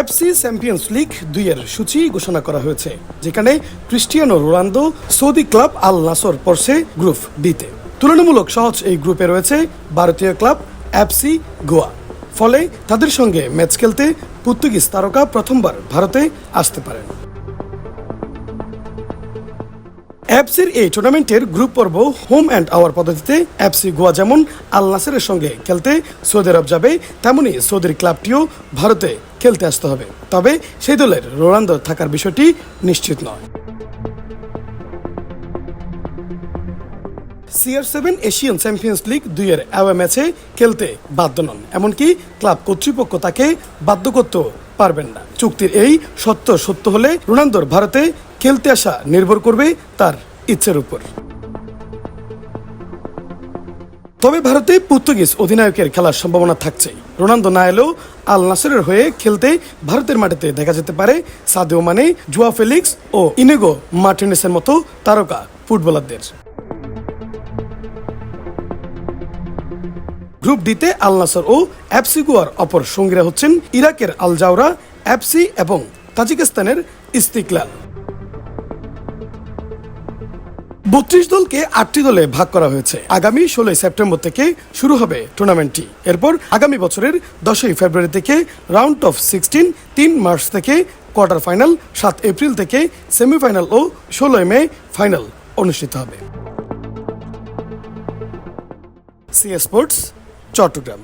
FC champions League দুইয়ের সূচি ঘোষণা করা হয়েছে, যেখানে Cristiano Ronaldo, Saudi club Al Nassr পড়ছে গ্রুপ ডিতে। তুলনামূলক সহজ এই গ্রুপে রয়েছে ভারতীয় ক্লাব এফসি গোয়া। ফলে তাদের সঙ্গে ম্যাচ খেলতে পর্তুগিজ তারকা প্রথমবার ভারতে আসতে পারেন। এফসির এই টুর্নামেন্টের গ্রুপ পর্ব হোম অ্যান্ড আওয়ার পদ্ধতিতে এফসি গোয়া যেমন আল নাসেরের সঙ্গে খেলতে সৌদি আরব যাবে, তেমনি সৌদির ক্লাবটিও ভারতে খেলতে আসতে হবে। তবে সেই দলের রোনালদো থাকার বিষয়টি নিশ্চিত নয়। CR seven Asian Champions League দুইয়ের অ্যাওয়ে ম্যাচে খেলতে বাধ্য নন, এমনকি ক্লাব কর্তৃপক্ষ তাকে বাধ্য করতেও পারবেন না। চুক্তির এই সত্য সত্য হলে রোনালদোর ভারতে খেলতে আসা নির্ভর করবে তার ইচ্ছের উপর। তবে ভারতে পর্তুগিজ অধিনায়কের খেলার সম্ভাবনা থাকছে রোনালদো না এলেও আল নাসরের হয়ে খেলতে ভারতের মাটিতে দেখা যেতে পারে সাদেও মানে জুয়া ফেলিক্স ও ইনেগো মার্টিনেসের মতো তারকা ফুটবলারদের। গ্রুপ ডিতে আল নাসর ও এফসি গোয়ার অপর সঙ্গীরা হচ্ছেন ইরাকের আল জাওরা, এফসি এবং তাজিকিস্তানের ইস্তিকলাল। বত্রিশ দলকে আটটি দলে ভাগ করা হয়েছে। আগামী ষোলোই সেপ্টেম্বর থেকে শুরু হবে টুর্নামেন্টটি এরপর আগামী বছরের দশই ফেব্রুয়ারি থেকে রাউন্ড অফ সিক্সটিন তিন মার্চ থেকে কোয়ার্টার ফাইনাল সাত এপ্রিল থেকে সেমিফাইনাল ও ষোলোই মে ফাইনাল অনুষ্ঠিত হবে। C sports Chattogram.